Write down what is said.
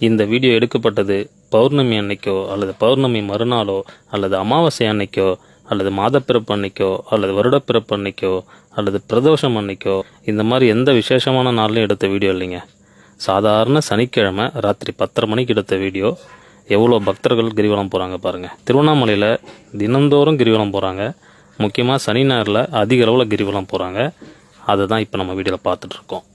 இந்த வீடியோ எடுக்கப்பட்டது பௌர்ணமி அன்னைக்கோ அல்லது பௌர்ணமி மறுநாளோ அல்லது அமாவாசை அன்னைக்கோ அல்லது மாதப்பிறப்பு அன்னைக்கோ அல்லது வருடப்பிறப்பு அன்னைக்கோ அல்லது பிரதோஷம் அன்னைக்கோ இந்த மாதிரி எந்த விசேஷமான நாள்லையும் எடுத்த வீடியோ இல்லைங்க. சாதாரண சனிக்கிழமை ராத்திரி பத்தரை மணிக்கு எடுத்த வீடியோ. எவ்வளோ பக்தர்கள் கிரிவலம் போகிறாங்க பாருங்கள் திருவண்ணாமலையில் தினந்தோறும் கிரிவலம் போகிறாங்க முக்கியமாக சனி ஞாயிறில் அதிக அளவில் கிரிவலம் போகிறாங்க அதை தான் இப்போ நம்ம வீடியோவில் பார்த்துட்ருக்கோம்